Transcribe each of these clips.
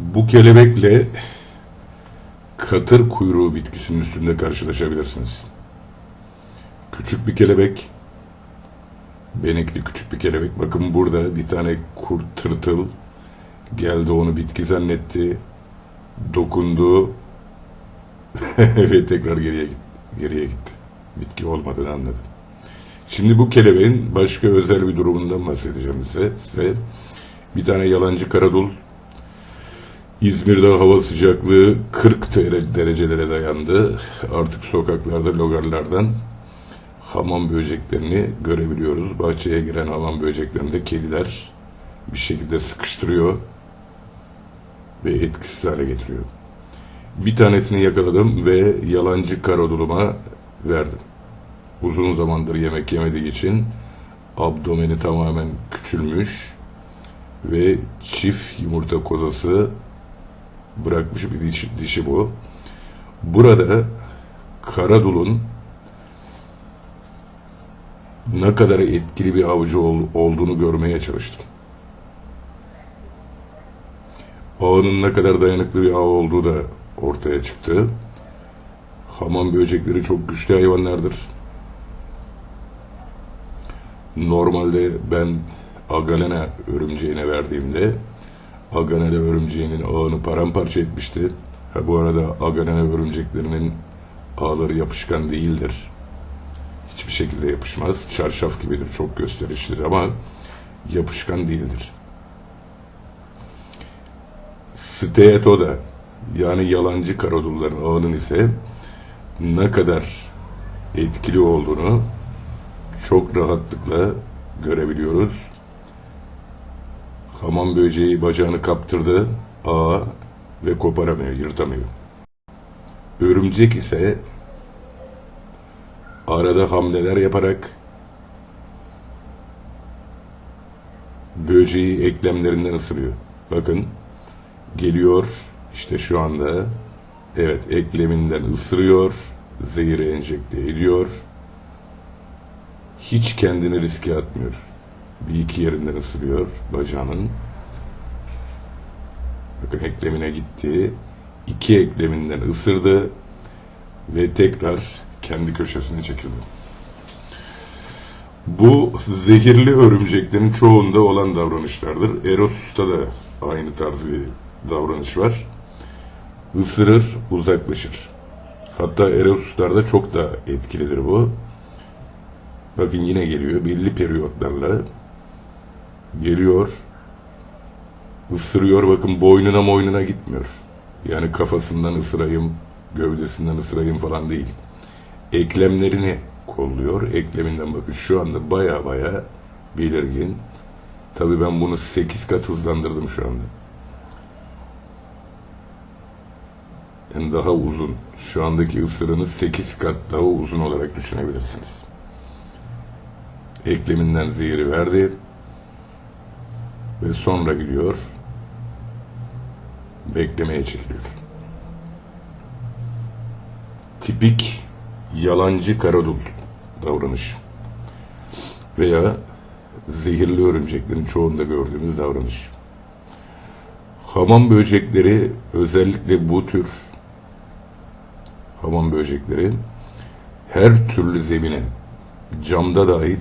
Bu kelebekle katır kuyruğu bitkisinin üstünde karşılaşabilirsiniz. Küçük bir kelebek, benekli küçük bir kelebek. Bakın burada bir tane kurt tırtıl geldi onu bitki zannetti, dokundu ve tekrar geriye gitti. Geriye gitti. Bitki olmadığını anladı. Şimdi bu kelebeğin başka özel bir durumundan bahsedeceğim size. size. Bir tane yalancı karadul İzmir'de hava sıcaklığı 40 dere- derecelere dayandı. Artık sokaklarda logarlardan hamam böceklerini görebiliyoruz. Bahçeye giren hamam böceklerini de kediler bir şekilde sıkıştırıyor ve etkisiz hale getiriyor. Bir tanesini yakaladım ve yalancı karaduluma verdim. Uzun zamandır yemek yemediği için abdomeni tamamen küçülmüş ve çift yumurta kozası bırakmış bir dişi, dişi bu. Burada Karadul'un ne kadar etkili bir avcı ol- olduğunu görmeye çalıştım. Ağının ne kadar dayanıklı bir av olduğu da ortaya çıktı. Hamam böcekleri çok güçlü hayvanlardır. Normalde ben Agalena örümceğine verdiğimde Aganele örümceğinin ağını paramparça etmişti. Ha, bu arada Aganele örümceklerinin ağları yapışkan değildir. Hiçbir şekilde yapışmaz. Çarşaf gibidir, çok gösterişlidir ama yapışkan değildir. Steatoda yani yalancı karadulların ağının ise ne kadar etkili olduğunu çok rahatlıkla görebiliyoruz. Hamam böceği bacağını kaptırdı ağa ve koparamıyor, yırtamıyor. Örümcek ise arada hamleler yaparak böceği eklemlerinden ısırıyor. Bakın geliyor işte şu anda evet ekleminden ısırıyor, zehiri enjekte ediyor. Hiç kendini riske atmıyor. Bir iki yerinden ısırıyor bacağının. Bakın eklemine gitti. İki ekleminden ısırdı ve tekrar kendi köşesine çekildi. Bu zehirli örümceklerin çoğunda olan davranışlardır. Erosus'ta da aynı tarz bir davranış var. Isırır, uzaklaşır. Hatta Erosus'larda çok da etkilidir bu. Bakın yine geliyor belli periyotlarla. Geliyor. ısırıyor bakın boynuna moynuna gitmiyor. Yani kafasından ısırayım, gövdesinden ısırayım falan değil. Eklemlerini kolluyor. Ekleminden bakın şu anda baya baya belirgin. Tabii ben bunu 8 kat hızlandırdım şu anda. Yani daha uzun. Şu andaki ısırığını 8 kat daha uzun olarak düşünebilirsiniz. Ekleminden zehiri verdi. Ve sonra gidiyor. Beklemeye çekiliyor. Tipik yalancı karadul davranış. Veya zehirli örümceklerin çoğunda gördüğümüz davranış. Hamam böcekleri özellikle bu tür hamam böcekleri her türlü zemine camda dahi e,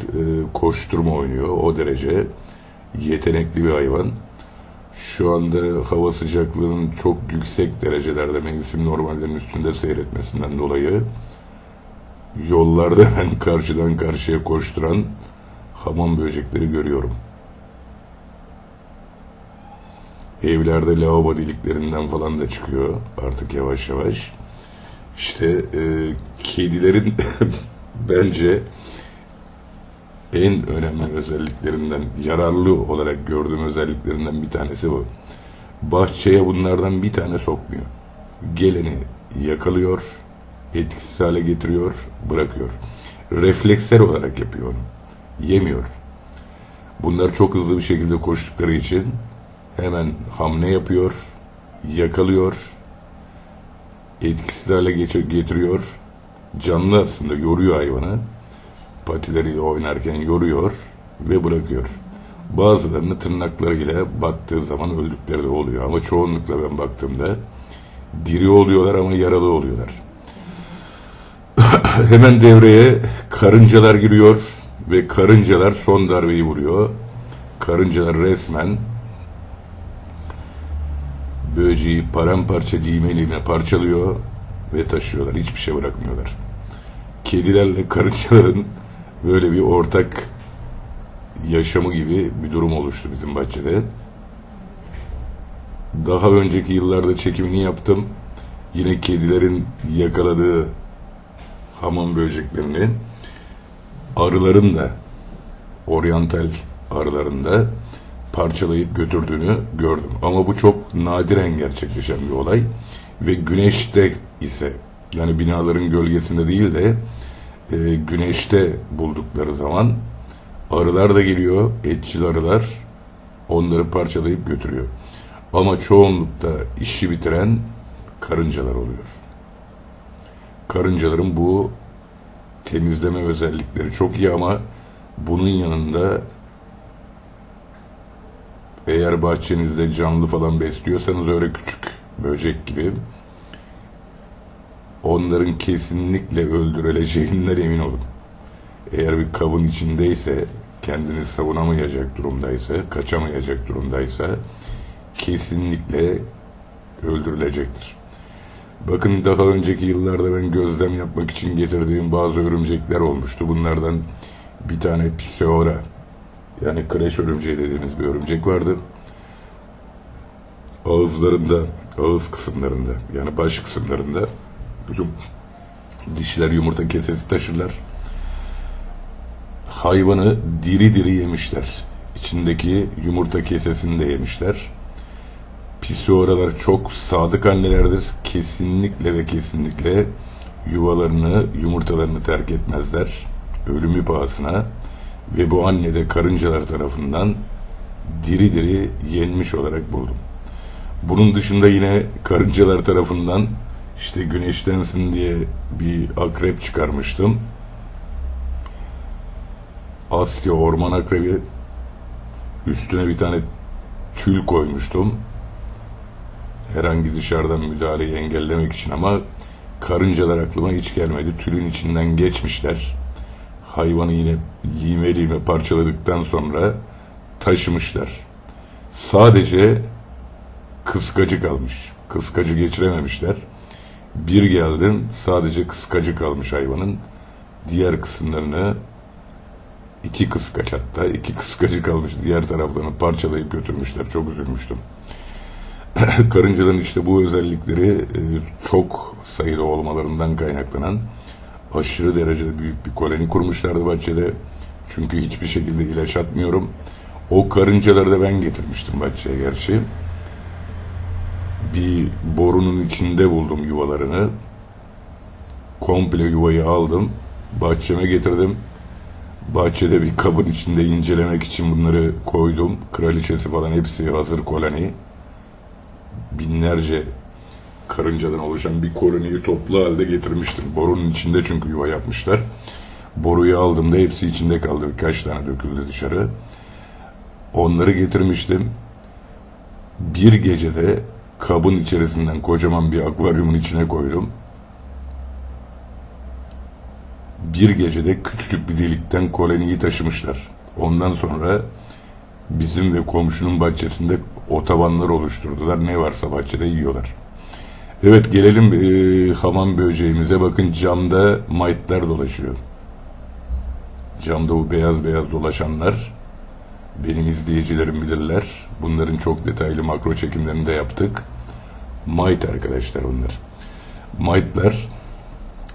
koşturma oynuyor o derece yetenekli bir hayvan. Şu anda hava sıcaklığının çok yüksek derecelerde mevsim normallerin üstünde seyretmesinden dolayı yollarda ben karşıdan karşıya koşturan hamam böcekleri görüyorum. Evlerde lavabo deliklerinden falan da çıkıyor artık yavaş yavaş. İşte e, kedilerin bence en önemli özelliklerinden, yararlı olarak gördüğüm özelliklerinden bir tanesi bu. Bahçeye bunlardan bir tane sokmuyor. Geleni yakalıyor, etkisiz hale getiriyor, bırakıyor. Refleksler olarak yapıyor onu. Yemiyor. Bunlar çok hızlı bir şekilde koştukları için hemen hamle yapıyor, yakalıyor, etkisiz hale getiriyor. Canlı aslında yoruyor hayvanı. Patileriyle oynarken yoruyor ve bırakıyor. Bazılarını tırnaklarıyla battığı zaman öldükleri de oluyor. Ama çoğunlukla ben baktığımda diri oluyorlar ama yaralı oluyorlar. Hemen devreye karıncalar giriyor ve karıncalar son darbeyi vuruyor. Karıncalar resmen böceği paramparça lime lime parçalıyor ve taşıyorlar. Hiçbir şey bırakmıyorlar. Kedilerle karıncaların böyle bir ortak yaşamı gibi bir durum oluştu bizim bahçede. Daha önceki yıllarda çekimini yaptım. Yine kedilerin yakaladığı hamam böceklerini arıların da oryantal arıların da parçalayıp götürdüğünü gördüm. Ama bu çok nadiren gerçekleşen bir olay ve güneşte ise yani binaların gölgesinde değil de e, güneşte buldukları zaman arılar da geliyor, etçil arılar onları parçalayıp götürüyor. Ama çoğunlukta işi bitiren karıncalar oluyor. Karıncaların bu temizleme özellikleri çok iyi ama bunun yanında eğer bahçenizde canlı falan besliyorsanız öyle küçük böcek gibi onların kesinlikle öldürüleceğinden emin olun. Eğer bir kabın içindeyse kendini savunamayacak durumdaysa, kaçamayacak durumdaysa kesinlikle öldürülecektir. Bakın daha önceki yıllarda ben gözlem yapmak için getirdiğim bazı örümcekler olmuştu. Bunlardan bir tane Piseora yani kreş örümceği dediğimiz bir örümcek vardı. Ağızlarında, ağız kısımlarında yani baş kısımlarında bütün dişler yumurta kesesi taşırlar. Hayvanı diri diri yemişler. İçindeki yumurta kesesini de yemişler. Pisioralar çok sadık annelerdir. Kesinlikle ve kesinlikle yuvalarını, yumurtalarını terk etmezler. Ölümü pahasına ve bu anne de karıncalar tarafından diri diri yenmiş olarak buldum. Bunun dışında yine karıncalar tarafından işte güneşlensin diye bir akrep çıkarmıştım. Asya orman akrebi üstüne bir tane tül koymuştum. Herhangi dışarıdan müdahaleyi engellemek için ama karıncalar aklıma hiç gelmedi. Tülün içinden geçmişler. Hayvanı yine lime lime parçaladıktan sonra taşımışlar. Sadece kıskacı kalmış. Kıskacı geçirememişler. Bir geldim sadece kıskacı kalmış hayvanın. Diğer kısımlarını iki kıskaç hatta iki kıskacı kalmış diğer taraflarını parçalayıp götürmüşler. Çok üzülmüştüm. Karıncaların işte bu özellikleri e, çok sayıda olmalarından kaynaklanan aşırı derecede büyük bir koloni kurmuşlardı bahçede. Çünkü hiçbir şekilde ilaç atmıyorum. O karıncaları da ben getirmiştim bahçeye gerçi. Bir borunun içinde buldum yuvalarını. Komple yuvayı aldım. Bahçeme getirdim. Bahçede bir kabın içinde incelemek için bunları koydum. Kraliçesi falan hepsi hazır koloni. Binlerce karıncadan oluşan bir koloniyi toplu halde getirmiştim. Borunun içinde çünkü yuva yapmışlar. Boruyu aldığımda hepsi içinde kaldı. Birkaç tane döküldü dışarı. Onları getirmiştim. Bir gecede kabın içerisinden kocaman bir akvaryumun içine koydum. Bir gecede küçücük bir delikten koloniyi taşımışlar. Ondan sonra bizim ve komşunun bahçesinde otobanlar oluşturdular. Ne varsa bahçede yiyorlar. Evet gelelim e, hamam böceğimize. Bakın camda maytlar dolaşıyor. Camda bu beyaz beyaz dolaşanlar benim izleyicilerim bilirler. Bunların çok detaylı makro çekimlerini de yaptık. Might arkadaşlar bunlar. Might'lar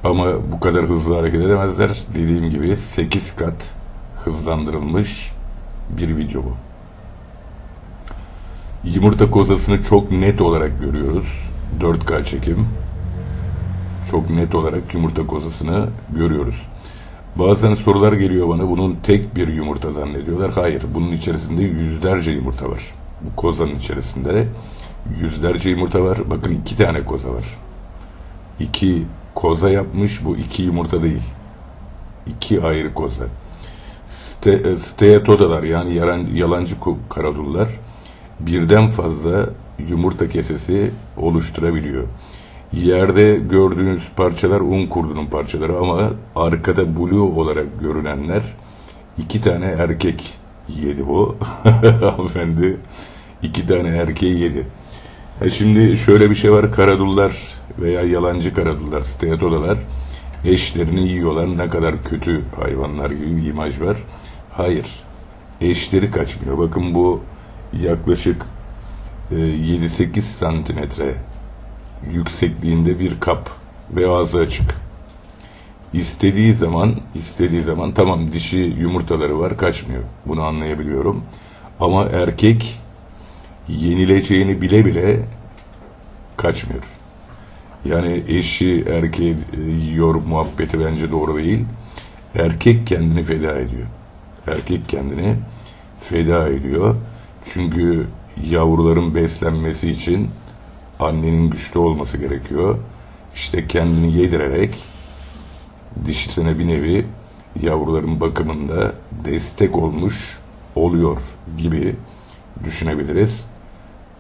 ama bu kadar hızlı hareket edemezler. Dediğim gibi 8 kat hızlandırılmış bir video bu. Yumurta kozasını çok net olarak görüyoruz. 4K çekim. Çok net olarak yumurta kozasını görüyoruz. Bazen sorular geliyor bana bunun tek bir yumurta zannediyorlar. Hayır bunun içerisinde yüzlerce yumurta var. Bu kozanın içerisinde yüzlerce yumurta var. Bakın iki tane koza var. İki koza yapmış bu iki yumurta değil. İki ayrı koza. Ste, e, steatodalar yani yalan, yalancı karadullar birden fazla yumurta kesesi oluşturabiliyor. Yerde gördüğünüz parçalar un kurdunun parçaları ama arkada blue olarak görünenler iki tane erkek yedi bu. Hanımefendi iki tane erkeği yedi. Ha şimdi şöyle bir şey var karadullar veya yalancı karadullar, steatodalar eşlerini yiyorlar. Ne kadar kötü hayvanlar gibi bir imaj var. Hayır. Eşleri kaçmıyor. Bakın bu yaklaşık e, 7-8 santimetre yüksekliğinde bir kap ve ağzı açık. İstediği zaman, istediği zaman tamam dişi yumurtaları var kaçmıyor. Bunu anlayabiliyorum. Ama erkek yenileceğini bile bile kaçmıyor. Yani eşi erkeği e, yiyor muhabbeti bence doğru değil. Erkek kendini feda ediyor. Erkek kendini feda ediyor. Çünkü yavruların beslenmesi için annenin güçlü olması gerekiyor. İşte kendini yedirerek dişisine bir nevi yavruların bakımında destek olmuş oluyor gibi düşünebiliriz.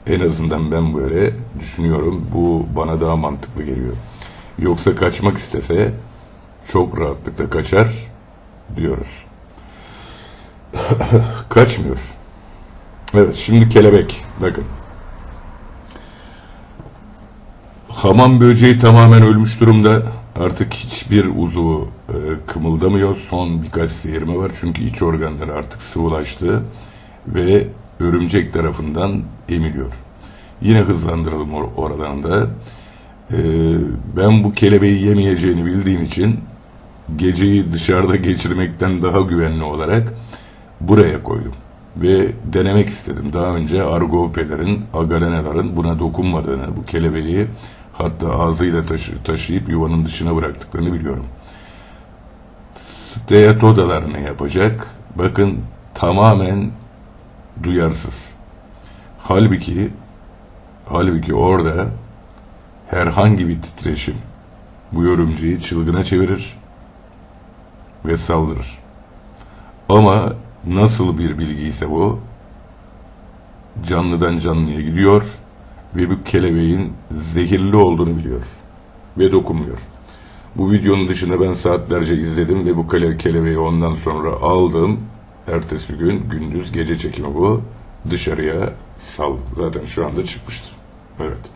En azından ben böyle düşünüyorum. Bu bana daha mantıklı geliyor. Yoksa kaçmak istese çok rahatlıkla kaçar diyoruz. Kaçmıyor. Evet şimdi kelebek. Bakın. Hamam böceği tamamen ölmüş durumda. Artık hiçbir uzuvu e, kımıldamıyor. Son birkaç seyirme var. Çünkü iç organları artık sıvılaştı ve örümcek tarafından emiliyor. Yine hızlandıralım or- oradan da. E, ben bu kelebeği yemeyeceğini bildiğim için geceyi dışarıda geçirmekten daha güvenli olarak buraya koydum. Ve denemek istedim. Daha önce argopelerin, agarenaların buna dokunmadığını, bu kelebeği hatta ağzıyla taşı, taşıyıp yuvanın dışına bıraktıklarını biliyorum. Steatodalar ne yapacak? Bakın tamamen duyarsız. Halbuki halbuki orada herhangi bir titreşim bu örümceği çılgına çevirir ve saldırır. Ama nasıl bir bilgi ise bu canlıdan canlıya gidiyor ve bu kelebeğin zehirli olduğunu biliyor ve dokunmuyor. Bu videonun dışında ben saatlerce izledim ve bu kele kelebeği ondan sonra aldım. Ertesi gün gündüz gece çekimi bu. Dışarıya saldım. Zaten şu anda çıkmıştı. Evet.